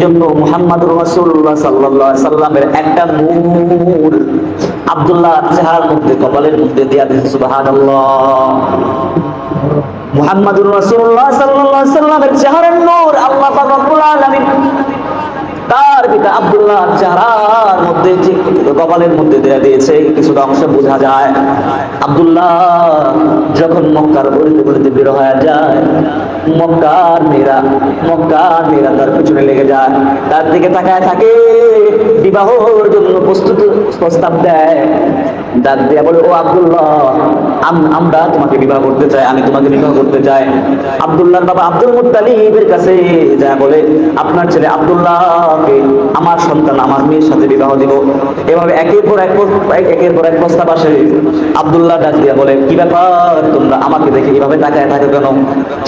জন্য মোহাম্মদ রসুল্লাহ সাল্লাহ সাল্লামের একটা নূর আবদুল্লাহ চেহারার মধ্যে, কপালের মধ্যে দিয়া দিন সুবাহ মুহাম্মদুর রসুল্লাহ সাল্লাহ সাল্লামের চেহারার নূর আল্লাহ তার পিতা আবদুল্লাহ চারার মধ্যে যে কপালের মধ্যে দেয়া দিয়েছে কিছুটা অংশ বোঝা যায়। আব্দুল্লাহ যখন মক্কার বলিতে বলিতে বের হয়ে যায়, মক্কার মেয়েরা মক্কার মেয়েরা তার পিছনে লেগে যায়। তার দিকে তাকায় থাকে, বিবাহর জন্য প্রস্তুত প্রস্তাব দেয়। ডাক দিয়া বলে, ও আব্দুল্লাহ আমরা তোমাকে বিবাহ করতে চাই, আমি তোমাকে বিবাহ করতে চাই। আব্দুল্লাহর বাবা আব্দুল মুত্তালিবের কাছে যা বলে, আপনার ছেলে আব্দুল্লাহকে আমার সন্তান, আমার মেয়ের সাথে বিবাহ দিব। এভাবে একের পর এক, একের পর এক প্রস্তাব আসে। আব্দুল্লাহ ডাক দিয়া বলে, কি ব্যাপার তোমরা আমাকে দেখে এভাবে তাকায় থাকো কেন?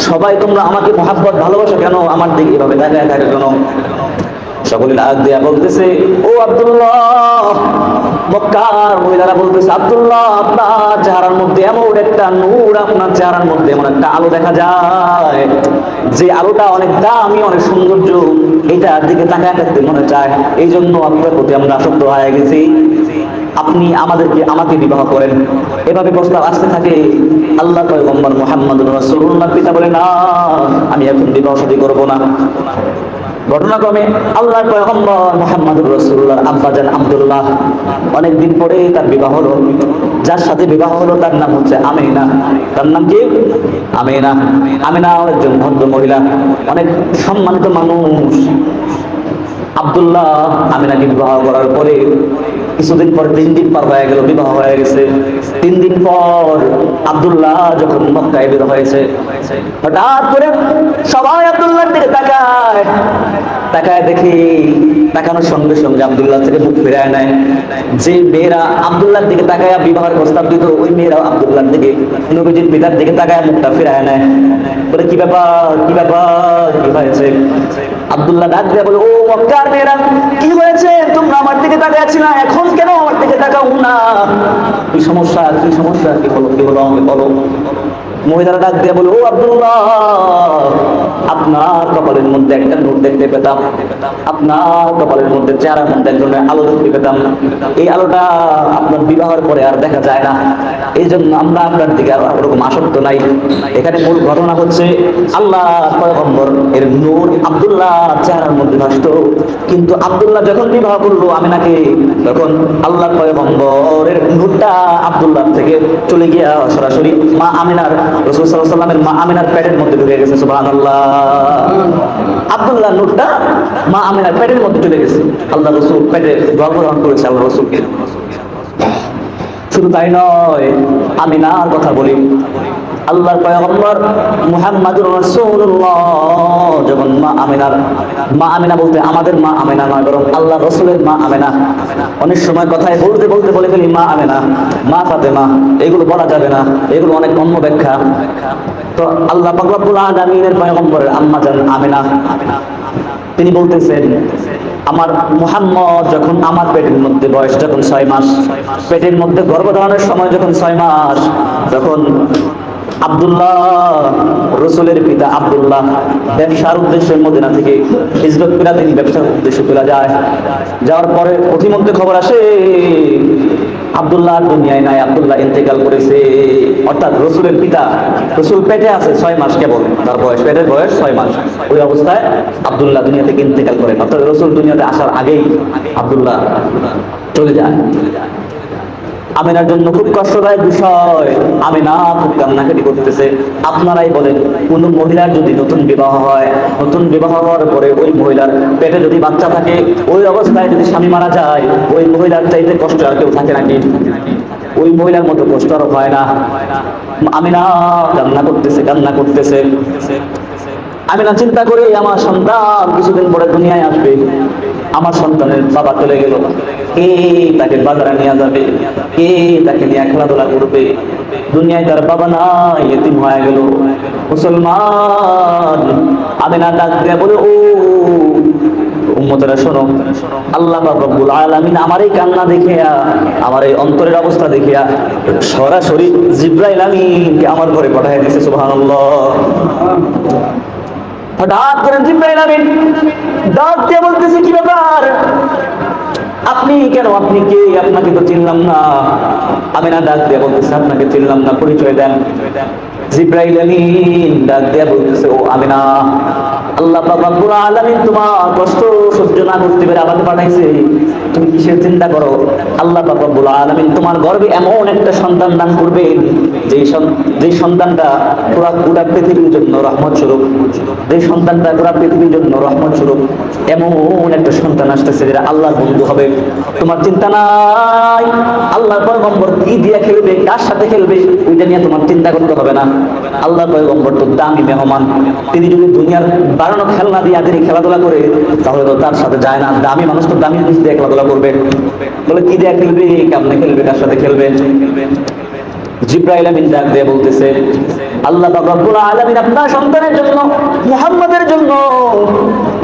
সবাই তোমরা আমাকে মহাব্বত, ভালোবাসো কেন? আমার দিকে এভাবে তাকায় থাকো কেন? সকলে ডাক দিয়া বলতেছে, ও আব্দুল্লাহ মক্কার মহিলারা বলতেছে, আব্দুল্লাহ, আপনার চেহারার মধ্যে এমন একটা নূর, আপনার চেহারার মধ্যে এমন একটা আলো দেখা যায়। যে আলোটা অনেক দামি, অনেক সৌন্দর্য, এটার দিকে তাকায় থাকতে মনে চায়। এই জন্য আপনার প্রতি আমরা আসক্ত হয়ে গেছি। আপনি আমাদেরকে আমাকে বিবাহ করেন। এভাবে প্রস্তাব আসতে থাকে। আল্লাহ পয়গম্বর মোহাম্মদ রসুল্লাহ পিতা বলে, না, আমি এখন বিবাহ শাদী করব না। ঘটনাক্রমে আল্লাহ পয়গম্বর রসুল্লাহ আব্বা আব্বাজান আব্দুল্লাহ অনেক দিন পরে তার বিবাহ হলো। যার সাথে বিবাহ হলো, তার নাম হচ্ছে আমিনা। তার নাম কি? আমিনা। আমিনা একজন ভদ্র মহিলা, অনেক সম্মানিত মানুষ। আবদুল্লাহ আমিনাকে বিবাহ করার পরে কিছুদিন পর তিন দিন পার হয়ে গেল, বিবাহ হয়ে গেছে। তিন দিন পর আব্দুল্লাহ যখন মক্কায় বের হয়েছে, হঠাৎ করে সবাই আব্দুল্লাহর দিকে তাকায়। তাকায় দেখি তাকানোর সঙ্গে সঙ্গে আবদুল্লাহ থেকে মুখ ফিরায় নেয়। যে মেয়েরা আব্দুল্লাহর দিকে তাকায় বিবাহের প্রস্তাব দিত, ওই মেয়েরা আব্দুল্লাহর দিকে, নবীজির পিতার দিকে তাকায় মুখটা ফিরায় নেয়। বলে, কি ব্যাপার? কি ব্যাপার? কি হয়েছে? আব্দুল্লাহ ডাক দিয়ে বলে, ও মক্কার মেয়েরা, কি হয়েছে? তোমরা আমার দিকে না, এখন কেন আমার দিকে তাকাও না? কি সমস্যা? কি সমস্যা? কি হলো? কি হলো আমাকে বলো। মহিলারা ডাক দিয়ে বলে, ও আব্দুল্লাহ আপনার কপালের মধ্যে একটা নূর দেখতে পেতাম। আপনার কপালের মধ্যে চেহারার মধ্যে এক ধরনের আলো দেখতে পেতাম। এই আলোটা আপনার বিবাহের পরে আর দেখা যায় না। এই জন্য আমরা আপনার দিকে আর ওরকম আসক্ত নাই। এখানে মূল ঘটনা হচ্ছে, আল্লাহ পয়গম্বর এর নূর আব্দুল্লাহ চেহারার মধ্যে নষ্ট। কিন্তু আব্দুল্লাহ যখন বিবাহ করল আমিনাকে তখন আল্লাহ পয়গম্বরের নূরটা আব্দুল্লাহ থেকে চলে গিয়া সরাসরি মা আমিনার, রসুল সাল্লাহ সাল্লামের মা আমিনার প্যাটের মধ্যে ঢুকে গেছে সুবাহ আল্লাহ আব্দুল্লাহ নূরটা মা আমিনার পেটের মধ্যে চলে গেছে। আল্লাহ রসুল পেটে গর্ভধারণ করেছে, আল্লাহ রসুলকে। শুধু তাই নয়, আমি না কথা বলি। আল্লাহর পয়গম্বর মুহাম্মাদুর রাসূলুল্লাহ, যখন মা আমিনার মা আমিনা বলতে আমাদের মা আমিনা নয়, বরং আল্লাহ রসুলের মা আমিনা। অনেক সময় কথায় বলতে বলতে বলে ফেলি মা আমিনা, মা ফাতেমা, এগুলো বলা যাবে না, এগুলো অনেক অন্য ব্যাখ্যা। তো আল্লাহ পাক রব্বুল আলামিনের পয়গম্বরের আম্মা জান আমিনা। তিনি বলতেছেন আমার মুহাম্মদ যখন আমার পেটের মধ্যে বয়স যখন ছয় মাস, পেটের মধ্যে গর্ভধারণের সময় যখন ছয় মাস, তখন আব্দুল্লাহ, রসুলের পিতা নাই, আব্দুল্লাহ ইন্তেকাল করেছে। অর্থাৎ রসুলের পিতা, রসুল পেটে আছে ছয় মাস কেবল, তার বয়স, পেটের বয়স ছয় মাস। ওই অবস্থায় আব্দুল্লাহ দুনিয়া থেকে ইন্তেকাল করেন। অর্থাৎ রসুল দুনিয়াতে আসার আগেই আব্দুল্লাহ চলে যায়। আমিনার জন্য খুব কষ্টদায়ক বিষয়। আমিনা খুব কান্নাকাটি করতেছে। আপনারাই বলেন, কোন মহিলার যদি নতুন বিবাহ হয়, নতুন বিবাহ হওয়ার পরে ওই মহিলার পেটে যদি বাচ্চা থাকে, ওই অবস্থায় যদি স্বামী মারা যায়, ওই মহিলার চাইতে কষ্ট আর কেউ থাকে নাকি? ওই মহিলার মতো কষ্ট আর হয় না। আমিনা কান্না করতেছে কান্না করতেছে। আমি না চিন্তা করি আমার সন্তান কিছুদিন পরে দুনিয়ায় আসবে। আমার সন্তানের বাবা চলে গেল। কে তাকে বাজারে নিয়ে যাবে? কে তাকে নিয়ে খেলাধুলা করবে? দুনিয়ায় তার বাবা নাই, এতিম হয়ে গেল। মুসলমান, আমি না ডাক দিয়ে বলে, ও, উম্মতেরা শোনো, আল্লাহ রব্বুল আলামিন আমার এই কান্না দেখিয়া, আমার এই অন্তরের অবস্থা দেখিয়া সরাসরি জিব্রাইল আমিনকে আমার ঘরে পাঠিয়ে দিয়েছে, সুবহানাল্লাহ। হঠাৎ করে জিব্রাইল আমিন ডাক বলতেছে, কি ব্যাপার? আপনি কেন? আপনি কে? আপনাকে তো চিনলাম না। আমি না ডাক দিয়ে বলতেছে, আপনাকে চিনলাম না, পরিচয় দেন। জিব্রাইল আমিন ডাক দিয়ে বলতেছে, ও আমি না আল্লাহ আল্লাহ এমন একটা সন্তান বন্ধু হবে। তোমার চিন্তা নাই? আল্লাহর পয়গম্বর কি দিয়ে খেলবে, কার সাথে খেলবে, ওইটা নিয়ে তোমার চিন্তা করতে হবে না। আল্লাহর পয়গম্বর তো দামি মেহমান। তিনি যদি দুনিয়ার বাড়ানো খেলনা দিয়ে তিনি খেলাধুলা করে, তাহলে তো তার সাথে যায় না। দামি মানুষ তো দামি জিনিস দিয়ে খেলাধুলা করবে। বলে, কি দিয়ে খেলবে? কেমনে খেলবে? কার সাথে খেলবে? আল্লাহ সন্তানের জন্য জন্য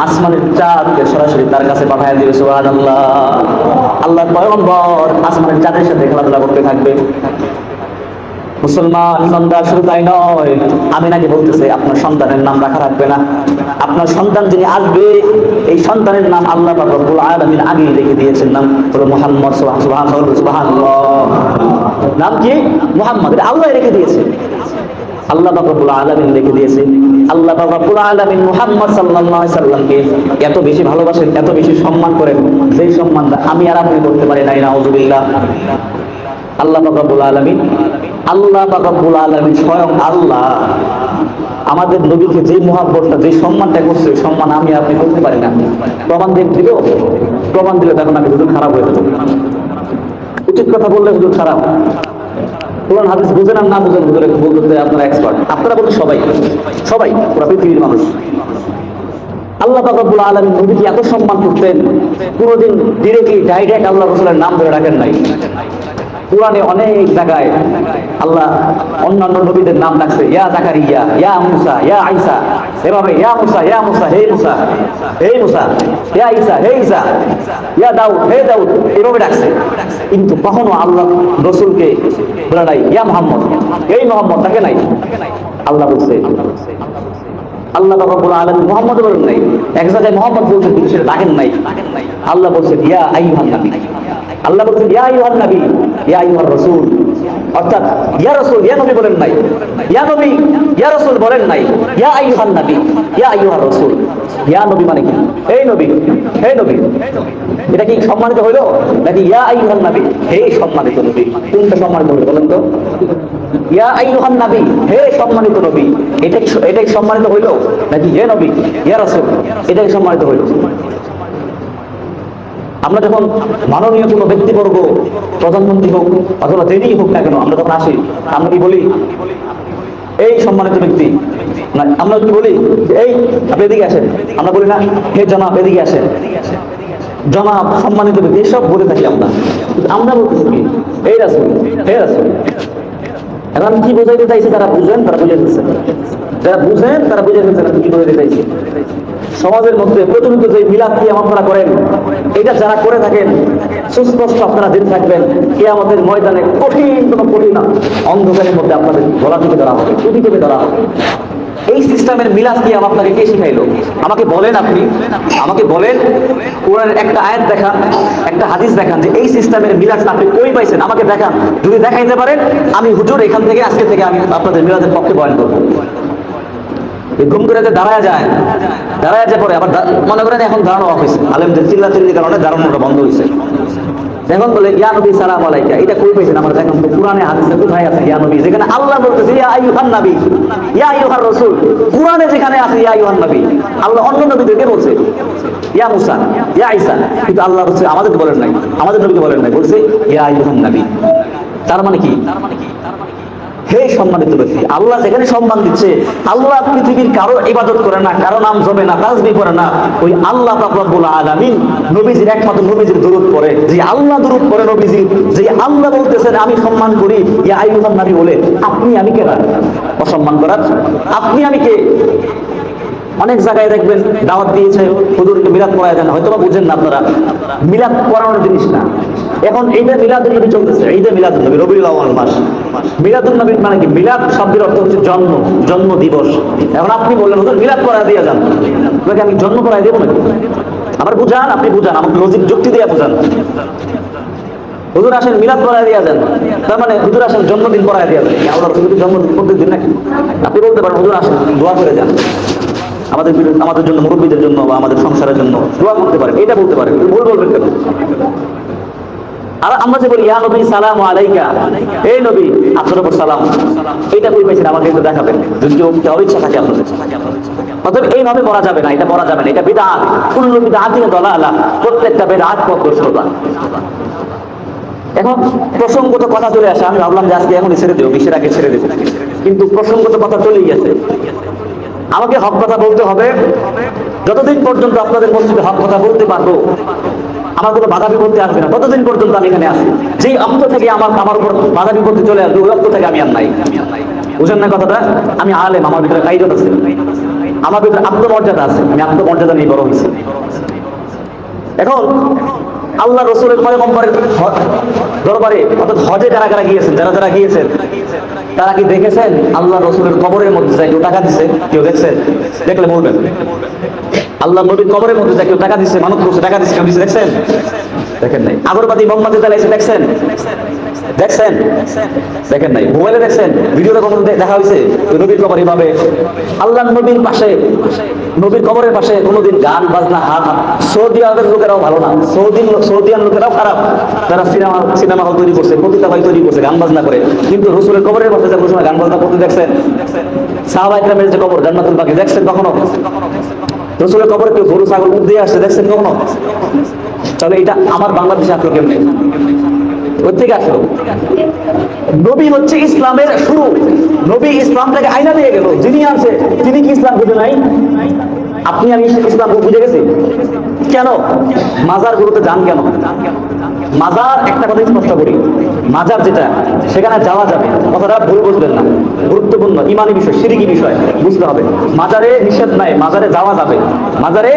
আসমানের সরাসরি তার কাছে পয়গম্বর আসমানের চাঁদের সাথে খেলাধুলা করতে থাকবে। মুসলমান ইমানদার শুধু তাই নয়। আমি নাকি বলতেছে, আপনার সন্তানের নাম রাখা রাখবে না। আপনার সন্তান যিনি আসবে, এই সন্তানের নাম আল্লাহ রব্বুল আলামিন আগেই রেখে দিয়েছেন। নাম হলো মুহাম্মদ সুবহানাল্লাহ। নাম কি? মুহাম্মদ আল্লাহ রেখে দিয়েছে। আল্লাহ রব্বুল আলামিন রেখে দিয়েছে। আল্লাহ রব্বুল আলামিন মুহাম্মদ সাল্লাল্লাহু আলাইহি সাল্লামকে এত বেশি ভালোবাসেন, এত বেশি সম্মান করেন। সেই সম্মানটা আমি আর আপনি করতে পারি নাই, নাউজুবিল্লাহ। আল্লাহ পাক রব্বুল আলামিন, আল্লাহ পাক রব্বুল আলামিন স্বয়ং আল্লাহ। আমাদের নবীকে যে মহাব্বতটা, যে সম্মানটা করছে সম্মান আমি আপনি করতে পারি না। প্রমাণ দিয়ে দিল? প্রমাণ দিলে তখন আমি হুজুর খারাপ হয়ে উচিত কথা বললে হুজুর খারাপ। কোরআন, হাদিস বুঝেন আর না বুঝেন হুজুর বলতে আপনারা এক্সপার্ট আপনারা বলতে সবাই। সবাই, পুরো পৃথিবীর মানুষ। আল্লাহ পাকাবুল আলমী নবীকে এত সম্মান করতেন কোনোদিন ডিরেক্টলি ডাইরেক্ট আল্লাহ রসুলের নাম ধরে রাখেন নাই। কোরআনে অনেক জায়গায় আল্লাহ অন্যান্য নবীদের নাম ডাকছে ইয়া জাকারিয়া, ইয়া মুসা, ইয়া আইসা এভাবে, ইয়া মুসা ইয়া মুসা, হে মুসা হে মুসা, ইয়া ঈসা, হে ঈসা, ইয়া দাউদ, হে দাউদ, এভাবে ডাকছে কিন্তু কখনো আল্লাহ রসুলকে বলে নাই, ইয়া মোহাম্মদ, এই মোহাম্মদ তাকে নাই। আল্লাহ বলছে আল্লাহ বাবা আলম মোহাম্মদ বলেন নাই। এক জায়গায় মোহাম্মদ বলছেন, কিন্তু সেটা ডাকেন নাই। আল্লাহ বলছেন, ইয়া আই আল্লাহ বলছেন, ইয়া আইহান নবী। ইয়া আইহান রসুল। অর্থাৎ, ইয়া রসুল, ইয়া নবী বলেন নাই। ইয়া নবী, ইয়া রসুল বলেন নাই। ইয়া আইহান নবী, ইয়া আইহান রসুল। ইয়া নবী মানে কি? এই নবী হে নবী। এটা কি সম্মানিত হইল? নাকি ইয়া আইহান নবী? হে সম্মানিত নবী, কোনটা সম্মানিত হইল বলেন তো? ইয়া আইয়ুহান নবী, হে সম্মানিত নবী। এটা কি এটা কি সম্মানিত হইল? নাকি হে নবী, ইয়া রাসূল এটা কি সম্মানিত হইল? আমরা যখন মাননীয় কোনো ব্যক্তিবর্গ, প্রধানমন্ত্রী হোক, অথবা যিনি হোক না কেন, আমরা যখন আসি, আমরা কি বলি? এই সম্মানিত ব্যক্তি, না, আমরা কি বলি? এই, আপনি এদিকে আসেন। আমরা বলি না, হে জনাব, এদিকে আসেন। জনাব, সম্মানিত ব্যক্তি, এসব বলে থাকি আমরা। আমরা বলতেছি কি? এই রাসুল, হে রাসুল। এখন কি বোঝাইতে চাইছে তারা বুঝেন, তারা বুঝে ফেলছেন যারা বুঝেন, তারা বুঝে ফেলছেন কি বোঝাইতে চাইছি? সমাজের মধ্যে প্রচলিত যে মিলাদ কি আপনারা করেন, এটা যারা করে থাকেন, সুস্পষ্ট আপনারা জেনে থাকবেন কে আমাদের ময়দানে কঠিন কোনো কঠিন অন্ধকারের মধ্যে আপনাদের গলা থেকে ধরা হবে টুপি থেকে ধরা হবে। এই সিস্টেমের মিলাদ কি আপনাকে কে শিখাইলো? আমাকে বলেন আপনি। আমাকে বলেন, কোরআনের একটা আয়াত দেখান, একটা হাদিস দেখান যে এই সিস্টেমের মিলাদ আপনি কই পাইছেন। আমাকে দেখান। যদি দেখাইতে পারেন, আমি হুজুর, এখান থেকে, আজকে থেকে আমি আপনাদের মিলাদের পক্ষে বয়ান করব। ঘুম করে যে দাঁড়ায় যায় দাঁড়ায় যায় পরে আবার মনে করেন এখন দাঁড়ানো অফিস। আলেমদের চিল্লা চিল্লির কারণে দাঁড়ানোটা বন্ধ হয়েছে এখন বলে, ইয়া নবী, সালাম আলাইকা। এটা কই পাইছেন আমরা দেখেন তো কোরআনে হাদিসে কোথায় আছে, ইয়া নবী। যেখানে আল্লাহ বলতেছে, ইয়া আইয়ুহান নবী। ইয়া আইয়ুহার রাসূল। কোরআনে যেখানে আছে, ইয়া আইয়ুহান নবী। আল্লাহ অন্য নবীদেরকে বলছে, ইয়া মুসা। ইয়া ঈসা। কিন্তু আল্লাহ বলছে, আমাদেরকে বলেন নাই। আমাদের নবীকে বলেন নাই। বলছে, ইয়া আইয়ুহান নবী। তার মানে কি তার মানে কি তার মানে কি? হে সম্মানিত ব্যক্তি, আল্লাহ যেখানে সম্মান দিচ্ছে, আল্লাহ পৃথিবীর কারও ইবাদত করে না, কারও নাম জমে না, তাজবি করে না, ওই আল্লাহ রব্বুল আলামিন নবীজির একমাত্র নবীজির দূরত পড়ে। যে আল্লাহ দূরত করে নবীজি যে আল্লাহ বলতেছেন, আমি সম্মান করি। ইয়া আইয়ুহান নবী বলে, আপনি আমি কে অসম্মান করার, আপনি আমি কে? অনেক জায়গায় দেখবেন দাওয়াত দিয়েছে, হুজুরকে মিলাদ পড়ায় দেন। হয়তো বা বুঝেন না আপনারা। মিলাদ করানোর জিনিস না। এখন এইটা মিলাদুল নবী চলতেছে। এইটা মিলাদুল নবী আউয়াল মাস। মিলাদুল নবী মানে কি? মিলাদ শব্দের অর্থ হচ্ছে জন্ম জন্ম দিবস। এখন আপনি বললেন, হুজুর, মিলাদ পড়ায় দিয়ে যান। আপনাকে আমি জন্ম পড়ায় দেবো নাকি? আবার বুঝান, আপনি বুঝান, আমাকে লজিক যুক্তি দিয়ে বুঝান। হুজুর আসেন, মিলাদ পড়ায় দিয়ে যান। তার মানে হুজুর আসেন, জন্মদিন পড়ায় দিয়ে যান। আল্লাহ জন্মদিন নাকি? আপনি বলতে পারেন, হুজুর, আসেন, দোয়া করে যান। আমাদের আমাদের জন্য, মুরব্বীদের জন্য বা আমাদের সংসারের জন্য দোয়া করতে পারেন। এটা বলতে পারেন। ভুল বলবেন কেন? আর আমরা যে বলি, ইয়া নবী, সালাম আলাইকা। নবী সালাম। এটা কই আমাকে একটু দেখাবেন। যদি কেউ ইচ্ছা থাকে আপনাদের অতএব এইভাবে করা যাবে না, এটা করা যাবে না, এটা বিদআত কুল্লু বিদআতিন দালালা, প্রত্যেকটা বিদআত পথভ্রষ্টতা এখন প্রসঙ্গত কথা চলে আসে, আমি ভাবলাম যে আজকে এখন ছেড়ে দেবো, বিশের আগে ছেড়ে দেবো। কিন্তু প্রসঙ্গত কথা চলেই গেছে আমাকে হক কথা বলতে হবে। যতদিন পর্যন্ত আপনাদের মসজিদে হক কথা বলতে পারব, আমার কোনো বাধা বিপত্তি আসবে না। ততদিন পর্যন্ত আমি এখানে আসি যেই অক্ত থেকে আমার আমার উপর বাধা বিপত্তি চলে আসবে, ওই অক্ত থেকে আমি আর নাই। বুঝেন না কথাটা? আমি আলেম, আমার ভিতরে কাইরত আছে। আমার ভিতরে আত্মমর্যাদা আছে। আমি আত্মমর্যাদা নিয়ে বড় হয়েছি। এখন আল্লাহ রসুলের পয়গম্বরের দরবারে, অর্থাৎ হজে যারা যারা গিয়েছেন, যারা যারা গিয়েছেন, তারা কি দেখেছেন? আল্লাহ রসুলের কবরের মধ্যে যায় কেউ টাকা দিছে? কেউ দেখছেন দেখলে বলবেন। আল্লাহ নবীর কবরের মধ্যে যায় কেউ টাকা দিচ্ছে মানত করছে, টাকা দিচ্ছে কেউ দিচ্ছে দেখছেন? দেখেন নাই। আগরবাতি মোহাম্মদ দেখছেন? দেখছেন? দেখেন নাই। মোবাইলে দেখছেন? ভিডিওতে কখনো দেখা হয়েছে যে নবীর কবর এভাবে আল্লাহ নবীর পাশে, নবীর কবরের পাশে কোনোদিন গান, বাজনা, হাত সৌদি আরবের লোকেরাও ভালো না। সৌদি সৌদিয়ান লোকেরাও খারাপ। তারা সিনেমা সিনেমা হল তৈরি করছে পতিতাবাই তৈরি করছে, গান বাজনা করে। কিন্তু রসুলের কবরের পাশে যখন সময় গান বাজনা করতে দেখছেন? সাহাবা ইকরামের যে কবর, জান্নাতুল বাকি, দেখছেন কখনো? রসুলের কবরে কেউ গরু, ছাগল মুখ দিয়ে আসছে, দেখছেন কখনো? তাহলে এটা আমার বাংলাদেশে আসলো কেমনে? আসলো। নবী হচ্ছে ইসলামের শুরু। নবী ইসলামটাকে আইনা দিয়ে গেল। যিনি আছে, তিনি কি ইসলাম খুঁজে নাই? আপনি আমি ইসলাম বুঝে গেছি? কেন? মাজার গুলোতে যান কেন? মাজার একটা কথা স্পষ্ট করি। মাজার যেটা, সেখানে যাওয়া যাবে। কথাটা ভুল বুঝবেন না। গুরুত্বপূর্ণ, ইমানি বিষয়, সিরিকি বিষয়, বুঝতে হবে। মাজারে নিষেধ নাই, মাজারে যাওয়া যাবে। মাজারে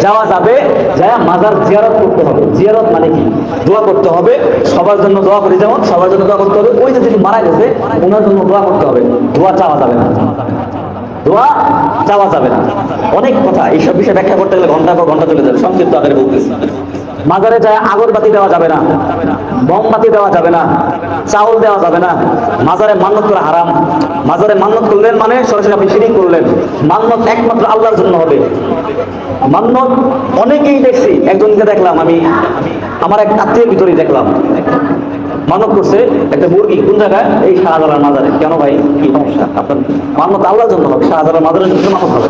যাওয়া যাবে যা মাজার জিয়ারত করতে হবে। জিয়ারত মানে কি? দোয়া করতে হবে, সবার জন্য দোয়া করে। যেমন সবার জন্য দোয়া করতে হবে। ওই যে যিনি মারা গেছে, ওনার জন্য দোয়া করতে হবে। দোয়া চাওয়া যাবে না। দোয়া চাওয়া যাবে না। অনেক কথা, এইসব বিষয়ে ব্যাখ্যা করতে গেলে ঘণ্টা পর ঘণ্টা চলে যাবে, সংক্ষিপ্ত আকারে বলতেছি। মাজারে যায়, আগরবাতি দেওয়া যাবে না, মোমবাতি দেওয়া যাবে না, চাউল দেওয়া যাবে না। মাজারে মান্নত করা হারাম। মাজারে মান্নত করলেন মানে সরাসরি আপনি শিরিক করলেন। মান্নত একমাত্র আল্লাহর জন্য হবে। মান্নত অনেকেই দেখছি, একজনকে দেখলাম আমি, আমার এক আত্মীয়ের ভিতরেই দেখলাম। মানত করছে একটা মুরগি। কোন জায়গায়? এই শাহজালার মাজারে। কেন ভাই? কি সমস্যা? আপনার মানত আল্লাহর জন্য হবে শাহজালার মাজারের জন্য মানত হবে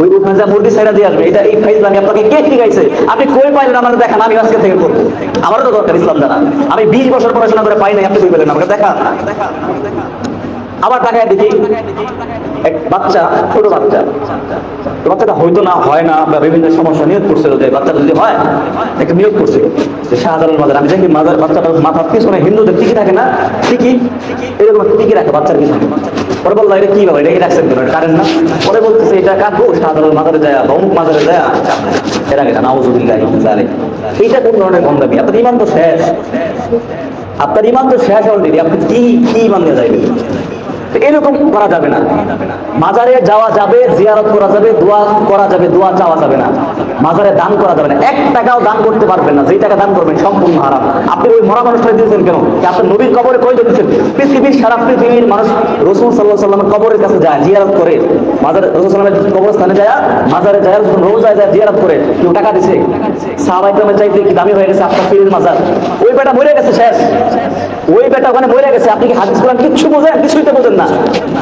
ওই ওখানে যা মুরগি সাইডা দিয়ে আসবে, এটা এই ফাইজ আমি আপনাকে কে শিখাইছে? আপনি কই পাইলেন? আমার দেখান, আমি আজকে থেকে করব। আমারও তো দরকার ইসলাম জানা আমি বিশ বছর পড়াশোনা করে পাই নাই, আপনি কই পেলেন আমাকে? দেখা দেখা আবার তাকায় দেখি এক বাচ্চা, ছোট বাচ্চা। বাচ্চাটা হয়তো না, হয় না, বা বিভিন্ন সমস্যা নিয়োগ করছিল যে বাচ্চাটা যদি হয় একটা নিয়োগ করছিল। যে শাহজালাল মাজার আমি দেখি মাজার বাচ্চাটার মাথার পিছনে হিন্দুদের টিকি থাকে না? টিকি? এরকম টিকি রাখে বাচ্চার পিছনে। পরে বলল, এটা কি বাবা এটা কি রাখছেন কেন? কারেন না? পরে বলতেছে, এটা কাটবো শাহজালাল মাজারে যায় বা অমুক মাজারে যায় এর আগে নাউজুবিল্লাহ জালে এইটা কোন ধরনের গন্ধাবি আপনার ইমান তো শেষ। আপনার ইমান তো শেষ অলরেডি আপনি কি কি ইমান নিয়ে যাইবেন? এরকম করা যাবে না। মাজারে যাওয়া যাবে, জিয়ারত করা যাবে, দোয়া করা যাবে, দোয়া চাওয়া যাবে না। মাজারে দান করা যাবে না। এক টাকাও দান করতে পারবেন না। যেই টাকা দান করবেন, সম্পূর্ণ হারাম। আপনি ওই মরা মানুষটা দিয়েছেন কেন? আপনি আপনার নবীর কবরে কই দিয়েছেন পৃথিবীর সারা পৃথিবীর মানুষ রসুল সাল্লাহ সাল্লামের কবরের কাছে যায়, জিয়ারত করে। কবরস্থানে যায় মাজারে যায় যখন যায় জিয়ারত করে কেউ টাকা দিছে। চাইতে কি দামি হয়ে গেছে আপনার পীরের মাজার? ওই বেটা মরে গেছে শেষ। ওই বেটা ওখানে মরে গেছে। আপনি কি হাদিস কিচ্ছু বোঝেন? কিছুই তো বোঝেন না।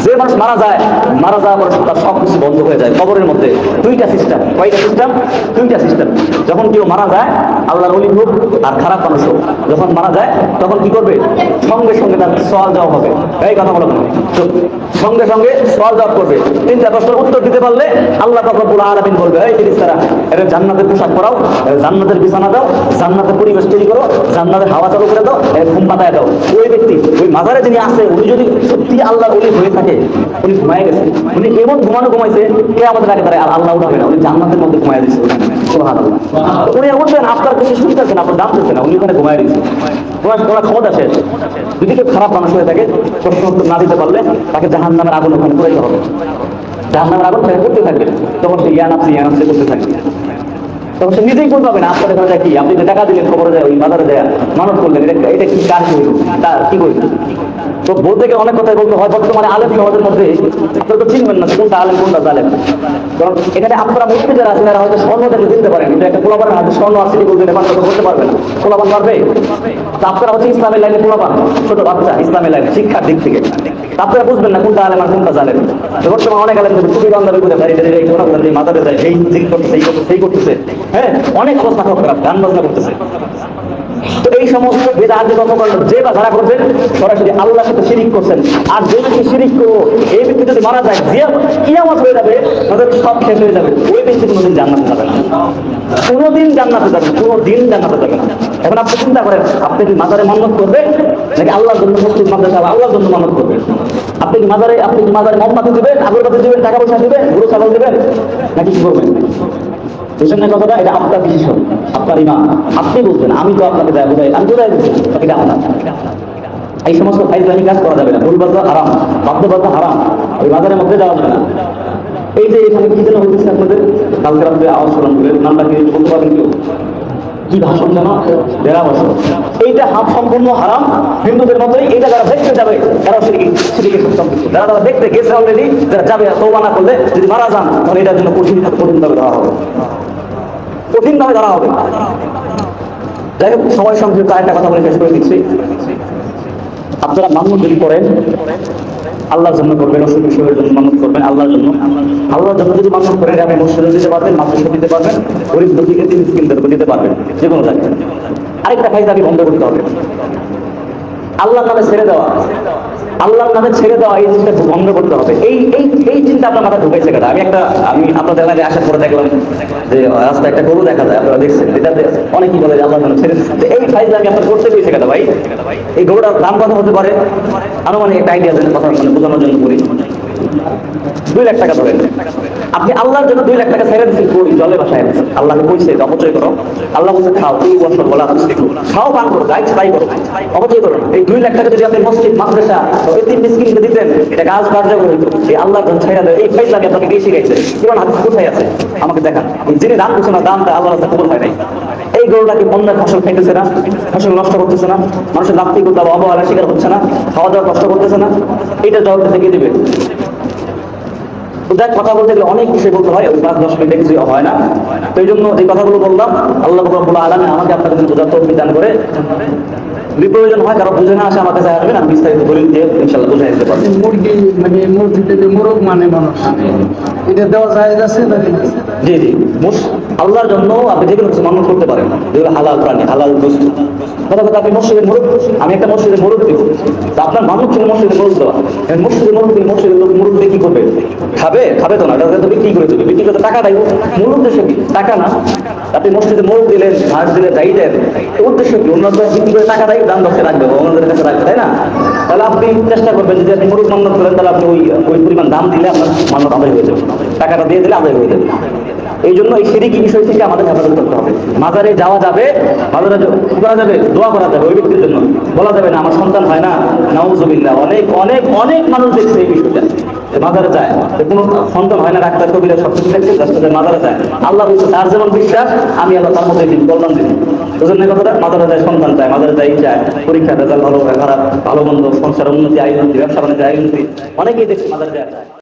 যে মানুষ মারা যায়, মারা যাওয়ার পরে তার সব কিছু বন্ধ হয়ে যায় কবরের মধ্যে। দুইটা সিস্টেম কয়টা সিস্টেম দুইটা সিস্টেম যখন কেউ মারা যায়, আল্লাহর অলি হোক আর খারাপ মানুষ হোক, যখন মারা যায়, তখন কি করবে? সঙ্গে সঙ্গে তার সওয়াল দেওয়া হবে। এই কথা বলো? তো সঙ্গে সঙ্গে সওয়াল জবাব করবে। তিনটা প্রশ্নের উত্তর দিতে পারলে আল্লাহ রব্বুল আলামিন বলবে, এই ফেরেশতারা, এর জান্নাতের পোশাক পরাও জান্নাতের বিছানা দাও, জান্নাতের পরিবেশ তৈরি করো, জান্নাতের হাওয়া চালু করে দাও, এর ঘুম পাতায় দাও। ওই ব্যক্তি, ওই মাজারে যিনি আছে, উনি যদি সত্যি আল্লাহর ওলি হয়ে থাকে, উনি ঘুমায় গেছে। উনি এমন ঘুমানো ঘুমাইছে কে আমাদের আগে তারা আল্লাহ উঠাবে না, উনি জান্নাতের মধ্যে ঘুমায় সুবহানাল্লাহ। উনি উঠবেন আপনার কিছু শুনতেছেন আপনার দিচ্ছেন না, উনি ওখানে ঘুমায় ওনার ওনার ক্ষমতা শেষ। যদি কেউ খারাপ মানুষ হয়ে থাকে, প্রশ্ন না দিতে পারলে তাকে জাহান নামের আগুন ওখানে পুরাইতে হবে। জাহান নামের আগুন করতে থাকবে। তখন সে ইয়ান আপনি ইয়ান আপনি করতে থাকবে। তখন সে নিজেই বলতে হবে না। এখানে যায় কি? আপনি টাকা দিলেন, খবরে যায় ওই বাজারে যায় মানত করলেন এটা এটা কি কাজ হইল তার কি হইল তো বলতে গেলে অনেক কথাই বলতে হয়, বর্তমানে আলেম সমাজের মধ্যে? আপনারা তো চিনবেন না কোনটা আলেম, কোনটা জালেম। কারণ এখানে আপনারা মুক্তি যারা আছেন, এরা হয়তো স্বর্ণ দেখে দিতে পারেন, কিন্তু একটা পোলাপানের হাতে স্বর্ণ আছে বলবেন এবার তো করতে পারবেন। পোলাপান পারবে? তো আপনারা হচ্ছে ইসলামের লাইনে পোলাপান, ছোট বাচ্চা, ইসলামের লাইনে, শিক্ষার দিক থেকে। তা আপনারা বুঝবেন না কোনটা আলেম আর কোনটা জালেম। বর্তমানে অনেক আলেম টুপি বান্ধবী করে ভাই মাথাতে যায় এই দিক করতেছে, এই এই করতেছে। হ্যাঁ অনেক অবস্থা খারাপ গান বাজনা করতেছে তো এই সমস্ত বেদাহাতি কর্মকাণ্ড যে বা যারা করবেন, সরাসরি আল্লাহর সাথে শিরিক করছেন। আর যে ব্যক্তি শিরিক করব এই ব্যক্তি যদি মারা যায়, যে কিয়ামত হয়ে যাবে, তাদের সব শেষ হয়ে যাবে। ওই ব্যক্তি কোনোদিন জান্নাতে যাবে না। কোনোদিন জান্নাতে যাবে না কোনোদিন জান্নাতে যাবে না। এখন আপনি চিন্তা করেন, আপনি কি মাজারে মান্নত করবেন, নাকি আল্লাহর জন্য মসজিদ মাদ্রাসা আল্লাহর জন্য মানত করবেন? আপনি কি মাজারে, আপনি কি মাজারে মমমাতি দিবেন আগরবাতি দিবেন, টাকা পয়সা দিবেন, গরু, ছাগল দিবেন, নাকি কি করবেন? বুঝলেন কথাটা, এটা আপনার ডিসিশন আপনার ইমান। আপনি বুঝবেন আমি তো আপনাকে দেয় বোঝাই, আমি বোঝাই দিচ্ছি এটা আপনার এই সমস্ত ফাইজলামি কাজ করা যাবে না। ভুলবাদ হারাম বাধ্যবাধা হারাম। ওই বাজারের মধ্যে যাওয়া যাবে না। এই যে এখানে কি যেন হচ্ছে আপনাদের? কালকে রাত্রে আওয়াজ শুনলাম নামটা কি বলতে পারবেন কেউ? কি ভাষণ যেন বেড়া বছর এইটা হাত সম্পূর্ণ হারাম। হিন্দুদের মতোই এটা যারা দেখতে যাবে তারা সেদিকে যারা তারা দেখতে গেছে অলরেডি যারা যাবে তৌবা না করলে যদি মারা যান, তাহলে এটার জন্য কঠিন কঠিনভাবে ধরা হবে। কঠিনভাবে ধরা হবে। যাই হোক, সময় সংক্ষিপ্ত একটা কথা বলে শেষ করে দিচ্ছি। আপনারা মানুষ যদি করেন আল্লাহর জন্য করবেন ওষুধ বিষয়ের জন্য মানুষ করবেন, আল্লাহর জন্য। আল্লাহর জন্য যদি মানুষ করেন আপনি মসজিদে দিতে পারবেন মাদ্রাসা দিতে পারবেন, গরিব দুঃখীকে তিনি কিনতে দিতে পারবেন, যে কোনো আরেকটা আরেকটা আমি বন্ধ করতে হবে। আল্লাহ তাহলে ছেড়ে দেওয়া। আল্লাহর কাছে ছেড়ে দেওয়া এই জিনিসটা বন্ধ করতে হবে। এই এই এই চিন্তা আপনার মাথায় ঢুকেছে কেন? আমি একটা, আমি আপনাদের এলাকায় আসার পরে দেখলাম যে রাস্তায় একটা গরু দেখা যায়, আপনারা দেখছেন এটাতে অনেকেই বলে যে আল্লাহ ছেড়ে এই ফাইজ আমি আপনার করতে পেয়েছে কেন ভাই? এই গরুটার দাম কথা হতে পারে? আরও মানে একটা আইডিয়া দেন, কথা বোঝানোর জন্য করি দুই লাখ টাকা ধরেন। আপনি আল্লাহর জন্য দুই লাখ টাকা ছেড়ে দিচ্ছেন কই জলে বাসায় আল্লাহকে কইছে, যে অপচয় করো। আল্লাহ বলছে, খাও তুই বছর বলা খাও, পান করো যাই তাই করো। অপচয় করো এই দুই লাখ টাকা যদি আপনি মসজিদ, মাদ্রাসা এই তিন মিসকিনকে দিতেন এটা কাজ কার্যকর হইতো এই আল্লাহর জন্য ছেড়ে দেয়। এই ফাইজ লাগে আপনাকে কে শিখাইছে? কোরআন, হাদিস কোথায় আছে? আমাকে দেখান। যিনি দান করছে না, দানটা আল্লাহর রাস্তা কবুল হয় নাই। এই গরুটাকে বন্যার ফসল খাইতেছে না? ফসল নষ্ট করতেছে না? মানুষের লাভটি করতে অবহেলা শিকার হচ্ছে না? খাওয়া দাওয়া কষ্ট করতেছে না? এটা জবাব থেকে দিবে? তো দেখ কথা বলতে গেলে অনেক বিষয় বলতে হয় পাঁচ দশ মিনিটে কিছু হয় না। তো এই জন্য এই কথাগুলো বললাম আল্লাহ রব্বুল আলমে আমাকে আপনাদের জন্য বোঝার তৌফিক দান করে যদি প্রয়োজন হয় কারও বুঝে না আসে আমার কাছে আসবেন আমি বিস্তারিত বলি দিয়ে ইনশাল্লাহ বুঝে আসতে পারব। মুরগি মানে মুরগি যে মোরগ মানে মানুষ এটা দেওয়া যায় আছে জি জি আল্লাহর জন্য আপনি যে কোনো কিছু মানুষ করতে পারেন। যেগুলো হালাল প্রাণী, হালাল বস্তু। কথা কথা আপনি মসজিদের মোরগ আমি একটা মসজিদের মোরগ দিব। তা আপনার মানুষ ছিল মসজিদে মোরগ দেওয়া এখন মসজিদে মোরগ দিলে মসজিদের লোক দিয়ে কি করবে? খাবে? খাবে তো না, এটা তো বিক্রি করে দেবে। বিক্রি করতে টাকা দেয় মূল উদ্দেশ্য কি? টাকা না। আপনি মসজিদে মোরগ দিলেন, ঘাস দিলেন দায়ী দেন। উদ্দেশ্য কি? অন্য বিক্রি করে টাকা দেয় দাম দশে রাখবে অন্যদের কাছে রাখবে, তাই না? তাহলে আপনি চেষ্টা করবেন, যদি আপনি মোরগ মান্নত করেন, তাহলে আপনি ওই ওই পরিমাণ দাম দিলে আপনার মান্নত আদায় হয়ে যাবে। টাকাটা দিয়ে দিলে আদায় হয়ে যাবে। এই জন্য এই সিরিকি বিষয় থেকে আমাদের হেফাজত করতে হবে। মাজারে যাওয়া যাবে মাজারে করা যাবে? দোয়া করা যাবে ওই ব্যক্তির জন্য। বলা যাবে না, আমার সন্তান হয় না। নাউজুবিল্লাহ, অনেক অনেক অনেক মানুষ দেখছে এই বিষয়টা। মাজারে যায় কোনো সন্তান হয় না, ডাক্তার, কবিরা সব কিছু দেখছে যে মাজারে যায়। আল্লাহ বলছে, তার যেমন বিশ্বাস, আমি আল্লাহ তার মধ্যে দিন কল্যাণ দিন বুঝলেন কথাটা? মাজারে যায়, সন্তান চায় মাজারে যায়। চায় পরীক্ষা রেজাল্ট ভালো, খারাপ, ভালো মন্দ সংসার উন্নতি, আয় উন্নতি, ব্যবসা বাণিজ্য আয় উন্নতি। অনেকেই দেখছে মাজারে যায়।